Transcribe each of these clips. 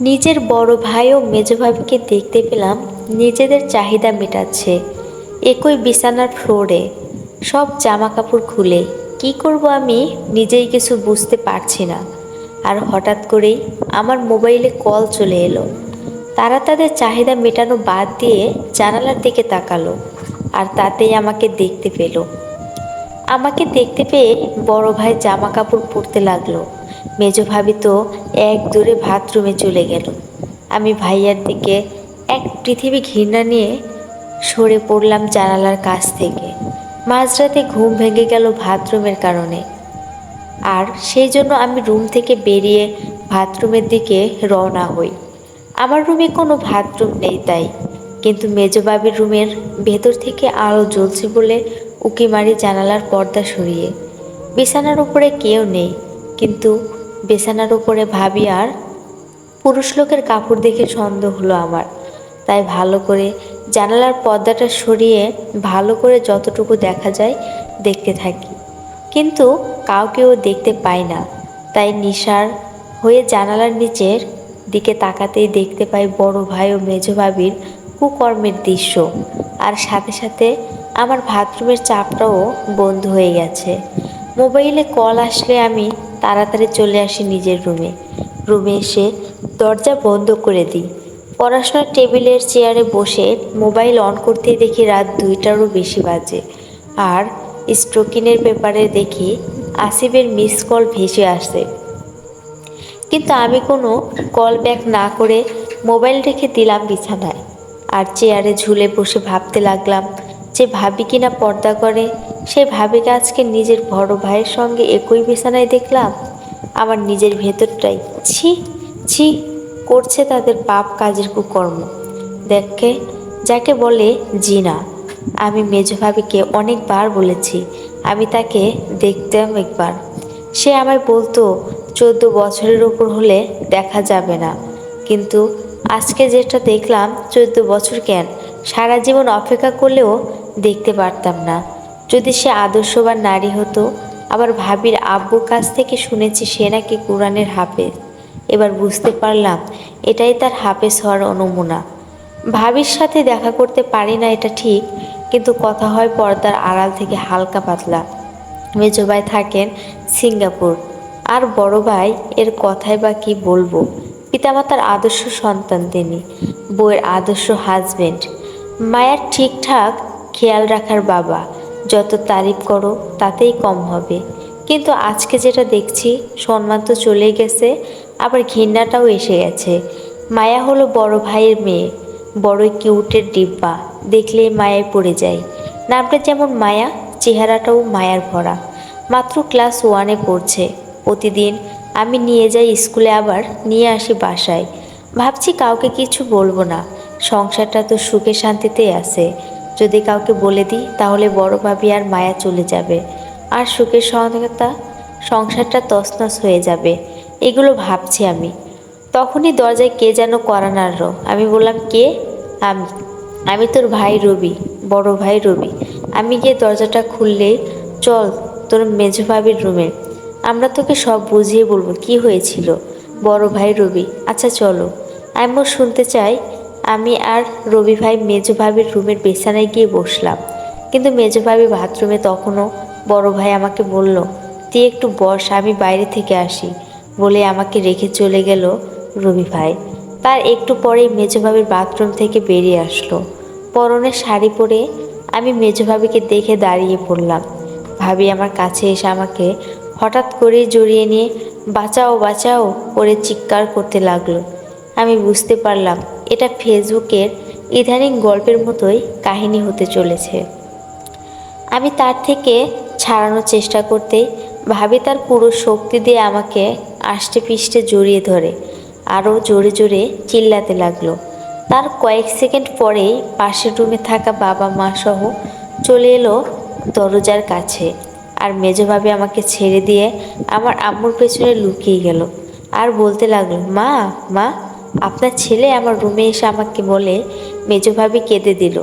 নিজের বড় ভাই ও মেজ ভাবিকে দেখতে পেলাম, নিজেদের চাহিদা মেটাচ্ছে। একই বিছানার ফ্লোরে, সব জামা কাপড় খুলে। কি করব আমি? নিজেই কিছু বুঝতে পারছি না। আর হঠাৎ করেই আমার মোবাইলে কল চলে এলো। তারা তাদের চাহিদা মেটানো বাদ দিয়ে জানালার দিকে তাকালো আর তাতেই আমাকে দেখতে পেল। আমাকে দেখতে পেয়ে বড় ভাই জামা কাপড় পরতে লাগল। মেজো ভাবি তো এক দূরে বাথরুমে চলে গেল। আমি ভাইয়ার দিকে এক পৃথিবী ঘৃণা নিয়ে সরে পড়লাম জানালার কাছ থেকে। মাঝরাতে ঘুম ভেঙে গেল বাথরুমের কারণে। আর সেই জন্য আমি রুম থেকে বেরিয়ে বাথরুমের দিকে রওনা হই। আমার রুমে কোনো বাথরুম নেই তাই। কিন্তু মেজবাবির রুমের ভেতর থেকে আলো জ্বলছে বলে উকি মারি জানালার পর্দা সরিয়ে। বিছানার উপরে কেউ নেই। কিন্তু বিছানার উপরে ভাবি আর পুরুষ লোকের কাপড় দেখে সন্দেহ হলো আমার। তাই ভালো করে জানালার পর্দাটা সরিয়ে ভালো করে যতটুকু দেখা যায় দেখতে থাকি। কিন্তু কাউকেও দেখতে পাই না। তাই নিশার হয়ে জানালার নিচের দিকে তাকাতেই দেখতে পাই বড় ভাই ও মেজো ভাবির কুকর্মের দৃশ্য। আর সাথে সাথে আমার বাথরুমের চাপটাও বন্ধ হয়ে গেছে। মোবাইলে কল আসলে আমি তাড়াতাড়ি চলে আসি নিজের রুমে। রুমে এসে দরজা বন্ধ করে দিই। পড়াশোনার টেবিলের চেয়ারে বসে মোবাইল অন করতেই দেখি রাত দুইটারও বেশি বাজে। আর স্ট্রোকিনের পেপারে দেখি আসিফের মিস কল ভেসে আসে। কিন্তু আমি কোনো কল ব্যাক না করে মোবাইল রেখে দিলাম বিছানায়। আর চেয়ারে ঝুলে বসে ভাবতে লাগলাম যে ভাবি কিনা পর্দা করে সে ভাবিকে আজকে নিজের বড় ভাইয়ের সঙ্গে একই বিছানায় দেখলাম। আমার নিজের ভেতরটাই, ছি ছি, করছে তাদের পাপ কাজের কুকর্ম। দেখে, যাকে বলে জিনা, আমি মেজ ভাবিকে অনেকবার বলেছি, আমি তাকে দেখতাম একবার। সে আমায় বলতো, চোদ্দ বছরের উপর হলে দেখা যাবে না। কিন্তু আজকে যেটা দেখলাম, চোদ্দ বছর কেন? সারা জীবন অপেক্ষা করলেও দেখতে পারতাম না। যদি সে আদর্শবান নারী হতো, আবার ভাবির আব্বুর কাছ থেকে শুনেছি সে নাকি কোরআনের হাফেজ। এবার বুঝতে পারলাম, এটাই তার হাফেজ হওয়ার নমুনা। ভাবির সাথে দেখা করতে পারি না এটা ঠিক, কিন্তু কথা হয় পর্দার আড়াল থেকে হালকা পাতলা। মেজো ভাই থাকেন সিঙ্গাপুর। আর বড় ভাই, এর কথাই বা কি বলব? পিতামাতার আদর্শ সন্তান তিনি। বইয়ের আদর্শ হাজবেন্ড মায়ের ঠিকঠাক খেয়াল রাখার বাবা, যত তারিফ করো তাতেই কম হবে। কিন্তু আজকে যেটা দেখছি, সম্মান তো চলেই গেছে, আবার ঘৃণাটাও এসে গেছে। মায়া হলো বড় ভাইয়ের মেয়ে, বড়ই কিউটের ডিব্বা, দেখলেই মায়ায় পড়ে যায়। নামটা যেমন মায়া, চেহারাটাও মায়ার ভরা। মাত্র ক্লাস ওয়ানে পড়ছে। প্রতিদিন আমি নিয়ে যাই স্কুলে আবার, নিয়ে আসি বাসায়। ভাবছি কাউকে কিছু বলব না, সংসারটা তো সুখে শান্তিতেই আছে। যদি কাউকে বলে দিই, তাহলে বড় ভাবি আর মায়া চলে যাবে। আর সুখের সহায়তা সংসারটা তছনছ হয়ে যাবে। এগুলো ভাবছি আমি। তখনই দরজায় কে যেন করা নাড়ল। আমি বললাম, কে? আমি। আমি তোর ভাই রবি, বড় ভাই রবি। আমি গিয়ে দরজাটা খুললেই, চল, তোর মেজো ভাবির রুমে। আমরা তোকে সব বুঝিয়ে বলব, কি হয়েছিল? বড় ভাই রবি আচ্ছা চলো। আমিও শুনতে চাই আমি আর রবি ভাই মেজো ভাবির রুমের বিছানায় গিয়ে বসলাম। কিন্তু মেজো ভাবি বাথরুমে তখনও বড় ভাই আমাকে বলল, তুই একটু বস, আমি বাইরে থেকে আসি। বলে আমাকে রেখে চলে গেল রবি ভাই। তার একটু পরেই মেজো ভাবির বাথরুম থেকে বেরিয়ে আসলো। পরনে শাড়ি পরে আমি মেজো ভাবিকে দেখে দাঁড়িয়ে পড়লাম। ভাবি আমার কাছে এসে আমাকে হঠাৎ করে জড়িয়ে নিয়ে বাঁচাও বাঁচাও করে চিৎকার করতে লাগল। আমি বুঝতে পারলাম এটা ফেসবুকের ইদানিং গল্পের মতোই কাহিনী হতে চলেছে। আমি তার থেকে ছাড়ানোর চেষ্টা করতেই ভাবি তার পুরো শক্তি দিয়ে আমাকে আষ্টে পিষ্টে জড়িয়ে ধরে, আরও জোরে জোরে চিল্লাতে লাগল। তার কয়েক সেকেন্ড পরেই পাশের রুমে থাকা বাবা মা সহ চলে এলো দরজার কাছে আর মেজোভাবে আমাকে ছেড়ে দিয়ে আমার আম্মুর পেছনে লুকিয়ে গেল আর বলতে লাগল, মা মা আপনার ছেলে আমার রুমে এসে আমাকে বলে মেজোভাবি কেঁদে দিল।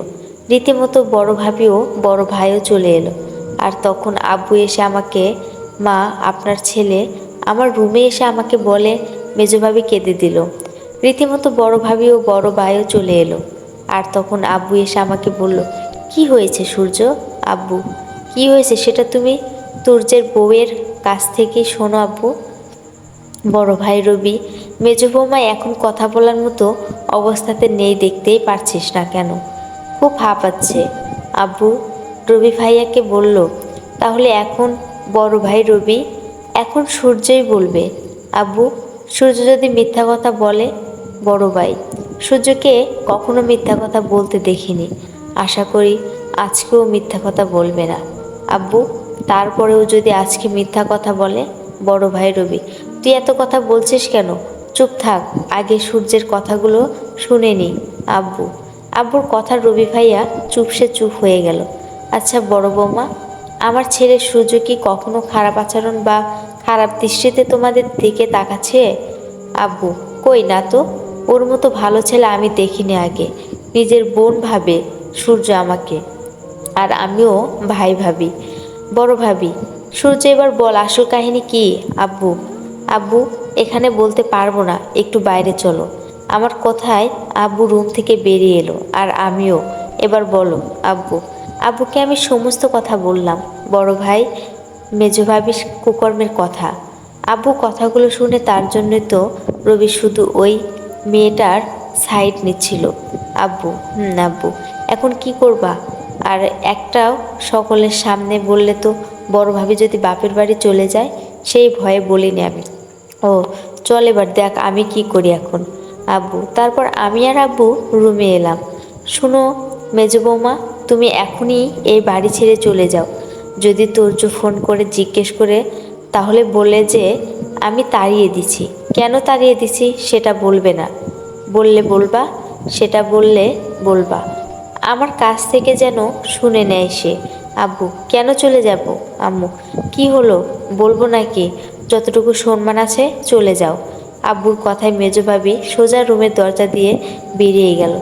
রীতিমতো বড় ভাবিও বড় ভাইও চলে এলো। আর তখন আব্বু এসে আমাকে, মা, আপনার ছেলে আমার রুমে এসে আমাকে বলে মেজোভাবি কেঁদে দিল। রীতিমতো বড় ভাবি ও বড় ভাইও চলে এলো। আর তখন আব্বু এসে আমাকে বলল, কি হয়েছে সূর্য? আব্বু, কি হয়েছে সেটা তুমি তুর্যের বউয়ের কাছ থেকে শোনো আব্বু। বড় ভাই রবি মেজো বৌমা এখন কথা বলার মতো অবস্থাতে নেই দেখতেই পারছিস না কেন? খুব হাঁপাচ্ছে। আব্বু, রবি ভাইয়াকে বলল, তাহলে এখন বড় ভাই রবি, এখন সূর্যই বলবে। আব্বু, সূর্য যদি মিথ্যা কথা বলে, বড় ভাই, সূর্যকে কখনো মিথ্যা কথা বলতে দেখিনি। আশা করি আজকেও মিথ্যা কথা বলবে না। আব্বু, তারপরেও যদি আজকে মিথ্যা কথা বলে, বড় ভাই রবি, তুই এত কথা বলছিস কেন? চুপ থাক, আগে সূর্যের কথাগুলো শুনে নি, আব্বু। আব্বুর কথা রবি ভাইয়া চুপসে চুপ হয়ে গেল। আচ্ছা বড় বৌমা, আমার ছেলে সূর্য কি কখনো খারাপ আচরণ বা খারাপ দৃষ্টিতে তোমাদের দিকে তাকাচ্ছে? আব্বু, কই না তো? ওর মতো ভালো ছেলে আমি দেখিনি আগে। নিজের বোন ভাবে সূর্য আমাকে। আর আমিও ভাই ভাবি। বড় ভাবি, সূর্য এবার বল, আসল কাহিনী কি? আব্বু আব্বু এখানে বলতে পারব না, একটু বাইরে চলো। আমার কথায় আব্বু রুম থেকে বেরিয়ে এলো, আর আমিও। এবার বলো, আব্বু, আব্বুকে আমি সমস্ত কথা বললাম। বড় ভাই, মেজো ভাবির কুকর্মের কথা। আব্বু কথাগুলো শুনে তার জন্যই তো রবি শুধু ওই মেয়েটার সাইড নিচ্ছিল। আব্বু, হুম, আব্বু, এখন কি করবা? আর একটাও সকলের সামনে বললে তো বড় ভাবি যদি বাপের বাড়ি চলে যায়, সেই ভয়ে বলিনি আমি। ও, চল এবার দেখ আমি কি করি এখন। আব্বু, তারপর আমি আর আব্বু রুমে এলাম। শুনো, মেজো বৌমা, তুমি এখনই এই বাড়ি ছেড়ে চলে যাও। যদি তোর্য ফোন করে জিজ্ঞেস করে, তাহলে বলে যে আমি তাড়িয়ে দিছি। কেন তাড়িয়ে দিছি সেটা বলবে না। বললে বলবা, সেটা বললে বলবা। আমার কাছ থেকে যেন শুনে নেয় সে। আব্বু, কেন চলে যাব? আম্মু, কি হলো? বলব নাকি? যতটুকু সম্মান আছে, চলে যাও। আব্বুর কথায় মেজো ভাবি সোজা রুমের দরজা দিয়ে বেরিয়ে গেল।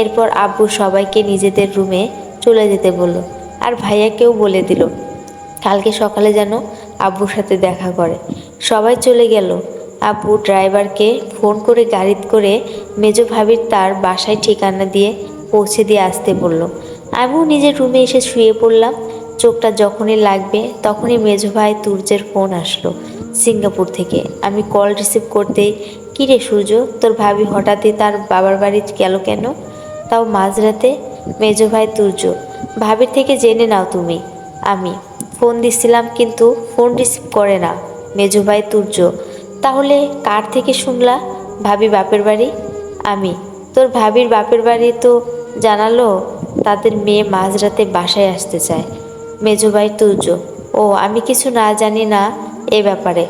এরপর আব্বু সবাইকে নিজেদের রুমে চলে যেতে বলল। আর ভাইয়াকেও বলে দিল, কালকে সকালে যেন আব্বুর সাথে দেখা করে। সবাই চলে গেল। আব্বু ড্রাইভারকে ফোন করে গাড়িত করে মেজো ভাবির তার বাসায় ঠিকানা দিয়ে পৌঁছে দিয়ে আসতে বলল। আমিও নিজের রুমে এসে শুয়ে পড়লাম। চোখটা যখনই লাগবে তখনই মেজো ভাই তুর্যের ফোন আসলো। সিঙ্গাপুর থেকে। আমি কল রিসিভ করতেই কিরে সূর্য, তোর ভাবি হঠাৎই তার বাবার বাড়ি গেল কেন? তাও মাঝরাতে? মেজো ভাই তুর্য, ভাবির থেকে জেনে নাও তুমি। আমি ফোন দিছিলাম কিন্তু ফোন রিসিভ করে না। মেজো ভাই তুর্য, তাহলে কার থেকে শুনলা? ভাবি বাপের বাড়ি? আমি, তোর ভাবির বাপের বাড়ি তো জানালো, তাদের মেয়ে মাঝরাতে বাসায় আসতে চায়। মেজো ভাই তুর্য, ও, আমি কিছু না জানি না এ ব্যাপারে।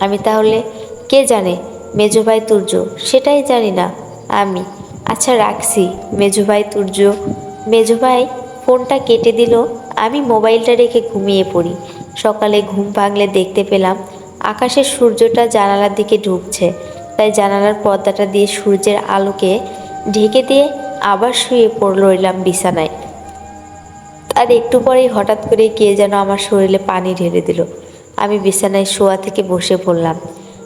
আমি তাহলে কে জানে মেজো ভাই তুর্য? সেটাই জানি না। আমি। আচ্ছা রাখছি। মেজুভাই তুর্য। মেজো ভাই, ফোনটা কেটে দিল। আমি মোবাইলটা রেখে ঘুমিয়ে পড়ি। সকালে ঘুম ভাঙলে দেখতে পেলাম আকাশের সূর্যটা জানালার দিকে ঢুকছে। তাই জানালার পর্দাটা দিয়ে সূর্যের আলোকে ঢেকে দিয়ে আবার শুয়ে পড়ল রইলাম বিছানায়। আর একটু পরেই হঠাৎ করে কে যেন আমার শরীরে পানি ঢেলে দিল। আমি বিছানায় শোয়া থেকে বসে পড়লাম।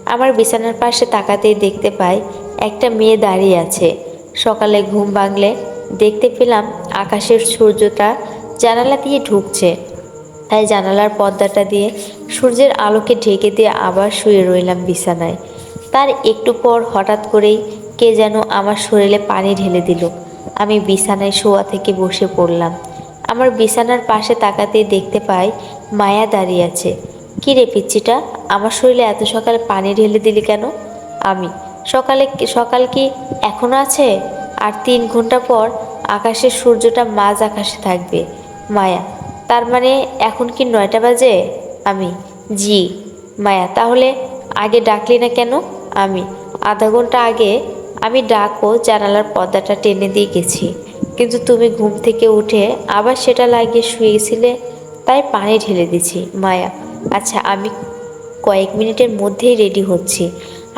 আমার বিছানার পাশে তাকাতেই দেখতে পাই একটা মেয়ে দাঁড়িয়ে আছে। সকালে ঘুম ভাঙলে দেখতে পেলাম আকাশের সূর্যটা জানালা দিয়ে ঢুকছে। তাই জানালার পর্দাটা দিয়ে সূর্যের আলোকে ঢেকে দিয়ে আবার শুয়ে রইলাম বিছানায়। তার একটু পর হঠাৎ করেই কে যেন আমার শরীরে পানি ঢেলে দিল। আমি বিছানায় শোয়া থেকে বসে পড়লাম। আমার বিছানার পাশে তাকাতেই দেখতে পাই মায়া দাঁড়িয়ে আছে। কী রে পিচ্ছিটা আমার শরীরে এত সকালে পানি ঢেলে দিলি কেন? আমি, সকালে সকাল কি এখনও আছে? আর তিন ঘণ্টা পর আকাশের সূর্যটা মাঝ আকাশে থাকবে। মায়া, তার মানে এখন কি নয়টা বাজে? আমি, জি, মায়া, তাহলে আগে ডাকলি না কেন? আমি, আধা ঘণ্টা আগে আমি ডাকো জানালার পর্দাটা টেনে দিয়ে গেছি। কিন্তু তুমি ঘুম থেকে উঠে আবার সেটা লাগিয়ে শুয়েছিলে তাই পানি ঢেলে দিছি মায়া। আচ্ছা আমি কয়েক মিনিটের মধ্যেই রেডি হচ্ছি।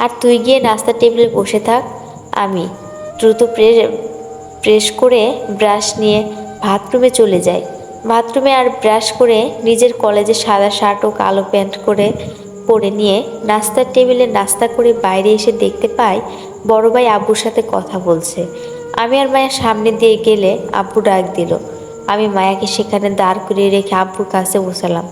আর তুই গিয়ে নাস্তার টেবিলে বসে থাক। আমি দ্রুত প্রেস করে ব্রাশ নিয়ে বাথরুমে চলে যাই। বাথরুমে আর ব্রাশ করে নিজের কলেজে সাদা শার্ট ও কালো প্যান্ট করে, পরে নিয়ে নাস্তার টেবিলে নাস্তা করে বাইরে এসে দেখতে পাই বড় ভাই আব্বুর সাথে কথা বলছে। আমি আর মায়া সামনে দিয়ে গেলে আব্বু ডাক দিল। আমি মায়াকে সেখানে দাঁড় করিয়ে রেখে আব্বুর কাছে বসালাম।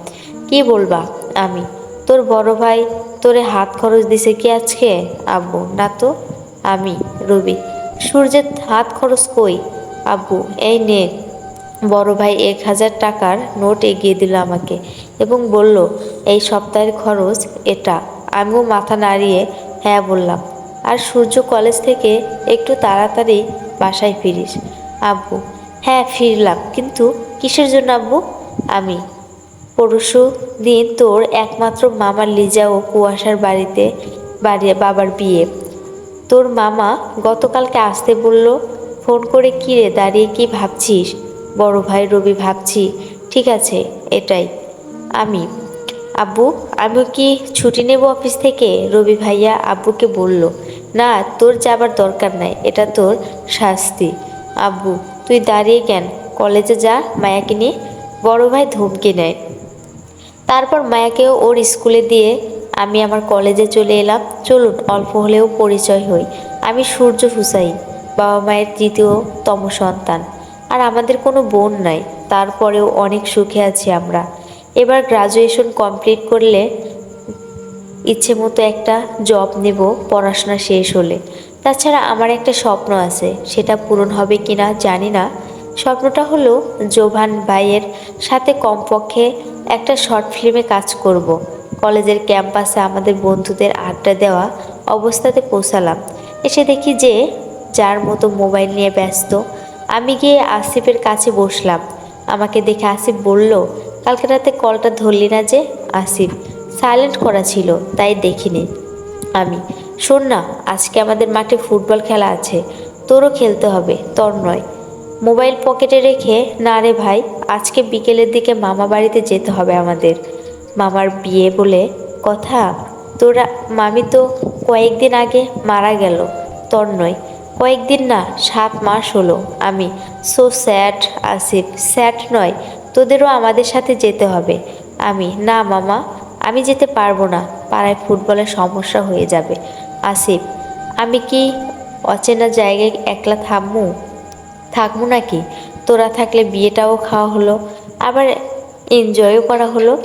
কি বলবা, আমি? তোর বড় ভাই তোরে হাত খরচ দিছে কি আজকে? আব্বু, না তো? আমি, রবি। সূর্যের হাত খরচ কই? আব্বু, এই নে। বড় ভাই এক হাজার টাকার নোট এগিয়ে দিল আমাকে এবং বলল, এই সপ্তাহের খরচ এটা। আমিও মাথা নাড়িয়ে হ্যাঁ বললাম। আর সূর্য কলেজ থেকে একটু তাড়াতাড়ি বাসায় ফিরিস। আব্বু হ্যাঁ ফিরলাম। কিন্তু কিসের জন্য আব্বু? আমি পরশু দিন তোর একমাত্র মামার লিজা ও কুয়াশার বাড়িতে বাড়ি, বাবার বিয়ে। তোর মামা গতকালকে আসতে বলল, ফোন করে কি রে, দাঁড়িয়ে কি ভাবছিস? বড় ভাই রবি, ভাবছি। ঠিক আছে, এটাই। আমি? আব্বু আমি কি ছুটি নেব অফিস থেকে? রবি ভাইয়া আব্বুকে বলল, না, তোর যাবার দরকার নাই, এটা তোর শাস্তি। আব্বু, তুই দাঁড়িয়ে কেন? কলেজে যা, মায়াকে নিয়ে? বড় ভাই ধমকে নেয় তারপর মায়াকেও ওর স্কুলে দিয়ে আমি আমার কলেজে চলে এলাম। চলুন, অল্প হলেও পরিচয় হই। আমি সূর্য হুসাইন, বাবা মায়ের তৃতীয়তম সন্তান। আর আমাদের কোনো বোন নাই, তারপরেও অনেক সুখে আছি আমরা। এবার গ্রাজুয়েশন কমপ্লিট করলে ইচ্ছে মতো একটা জব নেব, পড়াশোনা শেষ হলে। তাছাড়া আমার একটা স্বপ্ন আছে, সেটা পূরণ হবে কি না জানি না। স্বপ্নটা হলো জোভান ভাইয়ের সাথে কমপক্ষে একটা শর্ট ফিল্মে কাজ করব। কলেজের ক্যাম্পাসে আমাদের বন্ধুদের আড্ডা দেওয়া অবস্থাতে পৌঁছালাম। এসে দেখি যে যার মতো মোবাইল নিয়ে ব্যস্ত, আমি গিয়ে আসিফের কাছে বসলাম। আমাকে দেখে আসিফ বলল, কালকে রাতে কলটা ধরলি না যে? আসিফ, সাইলেন্ট করা ছিল, তাই দেখিনি। আমি, শোন না, আজকে আমাদের মাঠে ফুটবল খেলা আছে, তোরও খেলতে হবে, তোর নয়। মোবাইল পকেটে রেখে, না রে ভাই, আজকে বিকেলের দিকে মামা বাড়িতে যেতে হবে আমাদের। মামার বিয়ে বলে, কথা, তোরা, মামি তো কয়েকদিন আগে মারা গেল, তোর নয়। কয়েকদিন না, সাত মাস হলো। আমি, সো স্যাড, আসিফ, স্যাড নয়, তোদেরও আমাদের সাথে যেতে হবে। আমি, না মামা, আমি যেতে পারব না, পাড়ায় ফুটবলের সমস্যা হয়ে যাবে। আসিফ, আমি কি অচেনা জায়গায় একলা থামবো? থাকব নাকি? তোরা থাকলে বিয়েটাও খাওয়া হলো, আবার এনজয়ও করা হলো।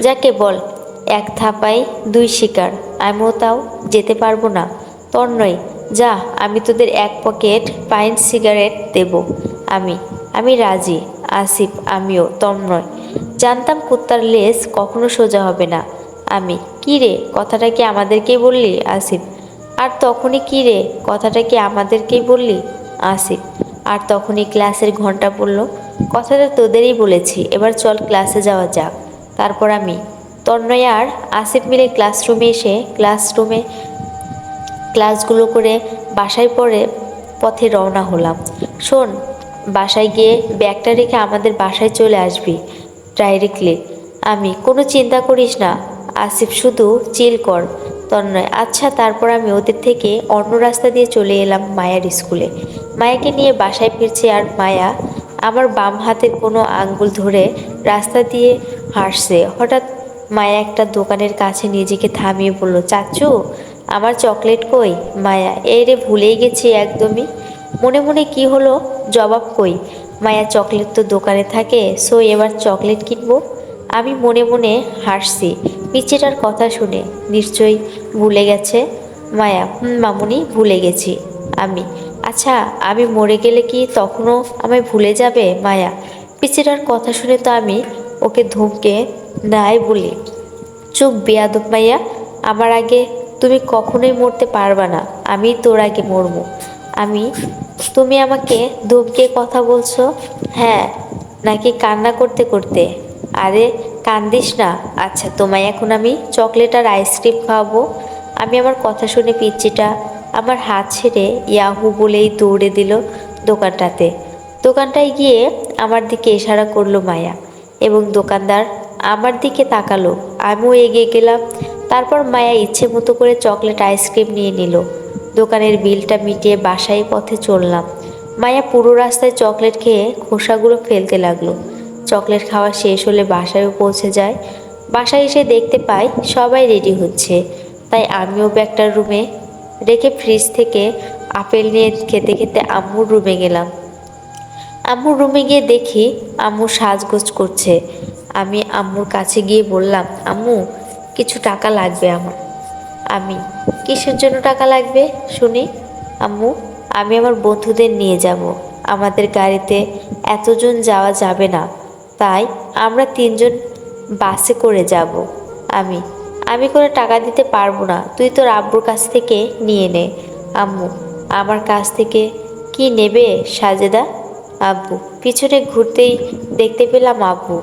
যাকে বল, এক থাপাই দুই শিকার, আমিও তাও যেতে পারব না। তোর নয়, যা, আমি তোদের এক পকেট পাইন সিগারেট দেব। আমি আমি রাজি, আসিফ, আমিও, তোর নয়। জানতাম কুত্তার লেস কখনো সোজা হবে না। আমি, কী রে, কথাটা কি আমাদেরকেই বললি, আসিফ? আর তখনই কী রে, কথাটা কি আমাদেরকেই বললি, আসিফ? আর তখনই ক্লাসের ঘণ্টা পড়ল। কথাটা তোদেরই বলেছি, এবার চল ক্লাসে যাওয়া যাক। তারপর আমি। তন্ময় আর আসিফ মিলে ক্লাসরুমে এসে ক্লাসরুমে ক্লাসগুলো করে বাসায় পরে পথে রওনা হলাম। শোন, বাসায় গিয়ে ব্যাগটা রেখে আমাদের বাসায় চলে আসবি ডাইরেক্টলি আমি, কোনো চিন্তা করিস না। আসিফ, শুধু চিল কর। তন্ময় আচ্ছা তারপর আমি ওদের থেকে অন্য রাস্তা দিয়ে চলে এলাম মায়ার স্কুলে। মায়াকে নিয়ে বাসায় ফিরছে আর মায়া আমার বাম হাতের কোনো আঙ্গুল ধরে রাস্তা দিয়ে হাসছে হঠাৎ মায়া একটা দোকানের কাছে নিজেকে থামিয়ে বলল, চাচু, আমার চকলেট কই? মায়া, এই রে, ভুলেই গেছি একদমই। মনে মনে কি হলো? জবাব কই? মায়া, চকলেট তো দোকানে থাকে সো এবার চকলেট কিনবো? আমি মনে মনে হাসছি। পিচ্ছিটার কথা শুনে নিশ্চয়ই ভুলে গেছে। মায়া, হুম, মামুনি, ভুলে গেছি। আমি আচ্ছা আমি মরে গেলে কি তখনও আমায় ভুলে যাবে, মায়া? পিচ্ছিটার কথা শুনে তো আমি ওকে ধমকে নাই বলি। চুপ, বেয়াদব মাইয়া, আমার আগে তুমি কখনোই মরতে পারবা না, আমি তোর আগে মরবো। আমি, তুমি আমাকে ধমকে কথা বলছো? হ্যাঁ নাকি কান্না করতে করতে? আরে কান্দিস না। আচ্ছা তোমায় এখন আমি চকলেট আর আইসক্রিম খাওয়াবো। আমি আমার কথা শুনে পিচ্চিটা আমার হাত ছেড়ে ইয়াহু বলেই দৌড়ে দিল দোকানটাতে। দোকানটায় গিয়ে আমার দিকে ইশারা করল মায়া এবং দোকানদার আমার দিকে তাকালো। আমিও এগিয়ে গেলাম। তারপর মায়া ইচ্ছে মতো করে চকলেট আইসক্রিম নিয়ে নিল। দোকানের বিলটা মিটিয়ে বাসায় পথে চললাম। মায়া পুরো রাস্তায় চকলেট খেয়ে খোসাগুলো ফেলতে লাগল। চকলেট খাওয়া শেষ হলে বাসায়ও পৌঁছে যায়। বাসায় এসে দেখতে পাই সবাই রেডি হচ্ছে। তাই আমিও ব্যাগটার রুমে রেখে ফ্রিজ থেকে আপেল নিয়ে খেতে খেতে আম্মুর রুমে গেলাম। আম্মুর রুমে গিয়ে দেখি আম্মু সাজগোজ করছে। আমি আম্মুর কাছে গিয়ে বললাম, আম্মু, কিছু টাকা লাগবে আমার। আমি, কিসের জন্য টাকা লাগবে? শুনি, আম্মু, আমি আমার বন্ধুদের নিয়ে যাব। আমাদের গাড়িতে এতজন যাওয়া যাবে না। তাই আমরা তিনজন বাসে করে যাব। আমি আমি করে টাকা দিতে পারব না। তুই তোর আব্বুর কাছ থেকে নিয়ে নে। আম্মু, আমার কাছ থেকে কি নেবে সাজেদা? আব্বু, পিছনে ঘুরতেই দেখতে পেলাম আব্বু।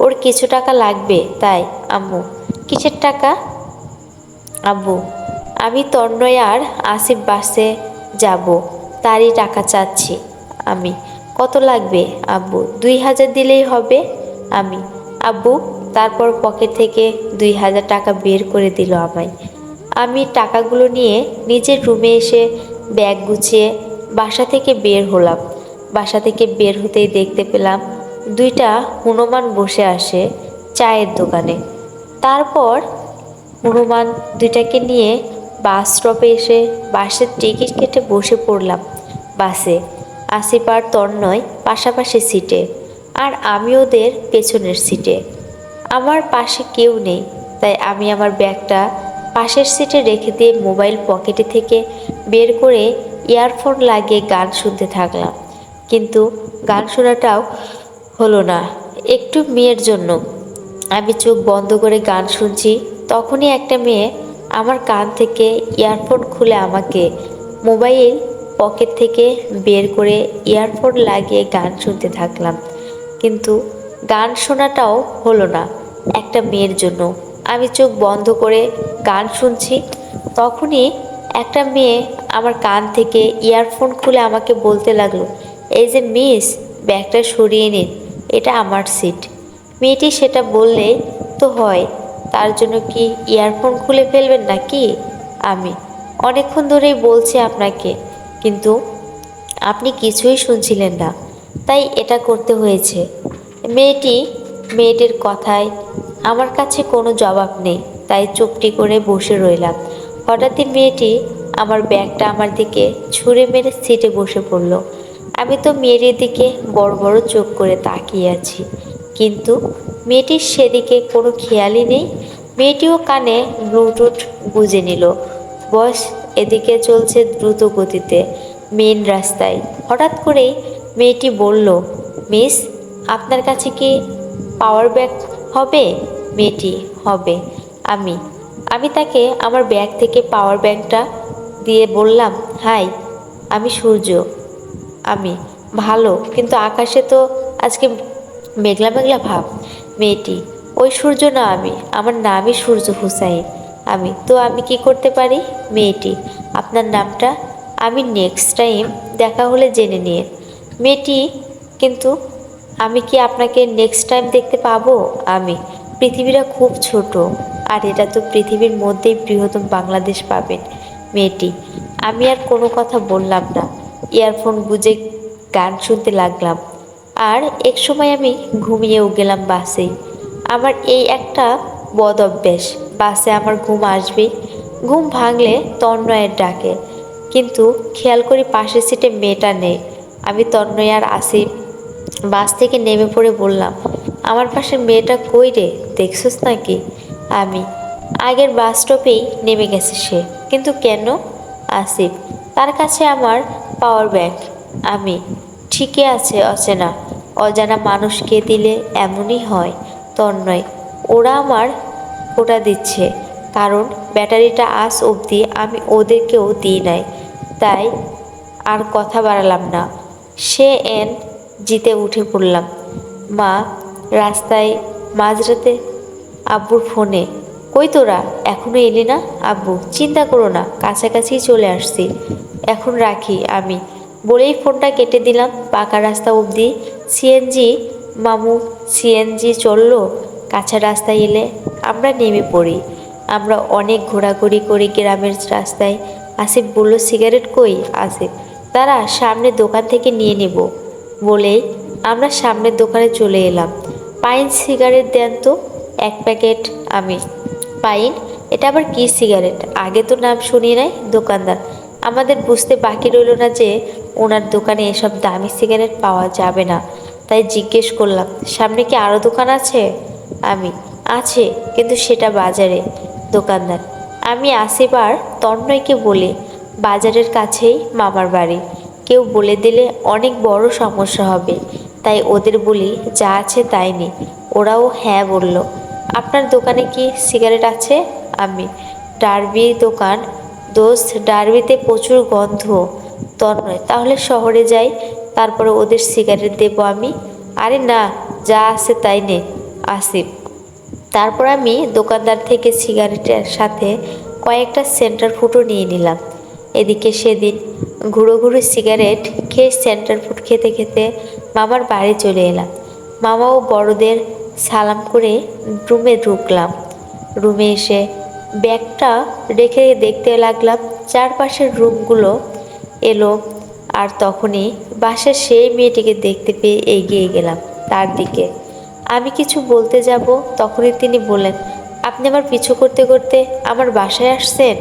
ওর কিছু টাকা লাগবে, তাই। আম্মু, কিসের টাকা? আব্বু, আমি তন্ময় আর আসিফ বাসে যাব। তারই টাকা চাচ্ছি। আমি কত লাগবে, আব্বু? দুই হাজার দিলেই হবে। আমি, আব্বু তারপর পকেট থেকে দুই হাজার টাকা বের করে দিল আমায়। আমি টাকাগুলো নিয়ে নিজের রুমে এসে ব্যাগ গুছিয়ে বাসা থেকে বের হলাম। বাসা থেকে বের হতেই দেখতে পেলাম দুইটা হনুমান বসে আসে চায়ের দোকানে। তারপর হনুমান দুইটাকে নিয়ে বাস স্টপে এসে বাসের টিকিট কেটে বসে পড়লাম। বাসে আসিফ আর তন্ময় পাশাপাশি সিটে। আর আমি ওদের পেছনের সিটে। আমার পাশে কেউ নেই, তাই আমি আমার ব্যাগটা পাশের সিটে রেখে দিয়ে মোবাইল পকেটে থেকে বের করে ইয়ারফোন লাগিয়ে গান শুনতে থাকলাম। কিন্তু গান শোনাটাও হলো না, একটু মেয়ের জন্য। আমি চোখ বন্ধ করে গান শুনছি, তখনই একটা মেয়ে আমার কান থেকে ইয়ারফোন খুলে আমাকে মোবাইল পকেট থেকে বের করে ইয়ারফোন লাগিয়ে গান শুনতে থাকলাম। কিন্তু গান শোনাটাও হলো না একটা মেয়ের জন্য। আমি চোখ বন্ধ করে গান শুনছি। তখনই একটা মেয়ে আমার কান থেকে ইয়ারফোন খুলে আমাকে বলতে লাগল, এই যে মিস, ব্যাগটা সরিয়ে নিন এটা আমার সিট। মেয়েটি সেটা বললে তো হয়, তার জন্য কি ইয়ারফোন খুলে ফেলবেন নাকি? আমি অনেকক্ষণ ধরেই বলছি আপনাকে কিন্তু আপনি কিছুই শুনছিলেন না। তাই এটা করতে হয়েছে। মেয়েটি, মেয়েটির কথায় আমার কাছে কোনো জবাব নেই, তাই চুপটি করে বসে রইলাম। হঠাৎই মেয়েটি আমার ব্যাগটা আমার দিকে ছুঁড়ে মেরে সিটে বসে পড়ল। আমি তো মেয়েটির দিকে বড় বড় চোখ করে তাকিয়ে আছি। কিন্তু মেয়েটির সেদিকে কোনো খেয়ালই নেই। মেয়েটিও কানে ব্লুটুথ গুজে নিল। বস এদিকে চলছে দ্রুত গতিতে মেন রাস্তায়। হঠাৎ করেই মেয়েটি বলল, মিস, আপনার কাছে কি পাওয়ার ব্যাগ হবে? মেয়েটি হবে, আমি। আমি তাকে আমার ব্যাগ থেকে পাওয়ার ব্যাগটা দিয়ে বললাম, হাই, আমি সূর্য। আমি, ভালো, কিন্তু আকাশে তো আজকে মেঘলা মেঘলা ভাব। মেয়েটি, ওই সূর্য না আমি, আমার নামই সূর্য হুসাইন। আমি। তো আমি কি করতে পারি? মেয়েটি। আপনার নামটা? আমি নেক্সট টাইম দেখা হলে জেনে নিয়ে। মেয়েটি, কিন্তু আমি কি আপনাকে নেক্সট টাইম দেখতে পাবো? আমি। পৃথিবীটা খুব ছোট। আর এটা তো পৃথিবীর মধ্যেই বৃহত্তম বাংলাদেশ পাবেন মেয়েটি। আমি আর কোনো কথা বললাম না। ইয়ারফোন গুজে গান শুনতে লাগলাম। আর এক সময় আমি ঘুমিয়েও গেলাম বাসে। আমার এই একটা বদ অভ্যেস। বাসে আমার ঘুম আসবে। ঘুম ভাঙলে তন্ময়ের ডাকে। কিন্তু খেয়াল করি পাশের সিটে মেয়েটা নেই। আমি তন্ময় আর আসি। বাস থেকে নেমে পড়ে বললাম, আমার পাশে মেয়েটা কই রে? দেখছস নাকি? আমি, আগের বাস স্টপেই নেমে গেছে সে। কিন্তু কেন? আসিফ, তার কাছে আমার পাওয়ার ব্যাংক। আমি, ঠিকই আছে অচেনা। অজানা মানুষকে দিলে এমনই হয়। তন্ময়, ওরা আমার ফোটা দিচ্ছে। কারণ ব্যাটারিটা আজ অবধি আমি ওদেরকেও দিই নাই। তাই আর কথা বাড়ালাম না। সে এন জিতে উঠে পড়লাম। মা রাস্তায় মাঝরাতে আব্বুর ফোনে, কই তোরা? এখনও এলি না? আব্বু, চিন্তা করো না, কাছাকাছি চলে আসছি। এখন রাখি আমি। বলেই ফোনটা কেটে দিলাম। পাকা রাস্তা অবধি সিএনজি, মামু, সিএনজি চলল। কাছা রাস্তায় এলে আমরা নেমে পড়ি। আমরা অনেক ঘোরাঘুরি করি গ্রামের রাস্তায়। আসিফ বলল, সিগারেট কই? আসিফ তারা সামনের দোকান থেকে নিয়ে নেব। বলেই আমরা সামনের দোকানে চলে এলাম। পাইন সিগারেট দেন তো এক প্যাকেট আমি। পাইন, এটা আবার কি সিগারেট? আগে তো নাম শুনি নাই, দোকানদার। আমাদের বুঝতে বাকি রইল না যে ওনার দোকানে এসব দামি সিগারেট পাওয়া যাবে না। তাই জিজ্ঞেস করলাম, সামনে কি আরও দোকান আছে? আমি, আছে, কিন্তু সেটা বাজারে, দোকানদার। আমি আসিবার তন্ময়কে বলি, বাজারের কাছেই মামার বাড়ি। কেউ বলে দিলে অনেক বড় সমস্যা হবে। তাই ওদের বলি, যা আছে তাই নে। ওরাও হ্যাঁ বলল, আপনার দোকানে কি সিগারেট আছে? আমি, ডার্বি দোকান। দোস্ত, ডার্বিতে প্রচুর গন্ধ। তন্ময়, তাহলে শহরে যাই, তারপরে ওদের সিগারেট দেবো আমি। আরে না, যা আছে তাই নে। আসিফ। তারপর আমি দোকানদার থেকে সিগারেটের সাথে কয়েকটা সেন্টার ফুটও নিয়ে নিলাম। এদিকে সেদিন ঘুরো ঘুরো সিগারেট খেয়ে সেন্টার ফুট খেতে খেতে মামার বাড়ি চলে এলাম। মামা ও বড়দের সালাম করে রুমে ঢুকলাম। রুমে এসে ব্যাগটা রেখে দেখতে লাগলাম চারপাশের রুমগুলো এলো আর তখনই বাসার সেই মেয়েটিকে দেখতে পেয়ে এগিয়ে গেলাম তার দিকে। আমি কিছু বলতে যাব, তখনই তিনি বলেন আপনি আমার পিছু করতে করতে আমার বাসায় আসছেন?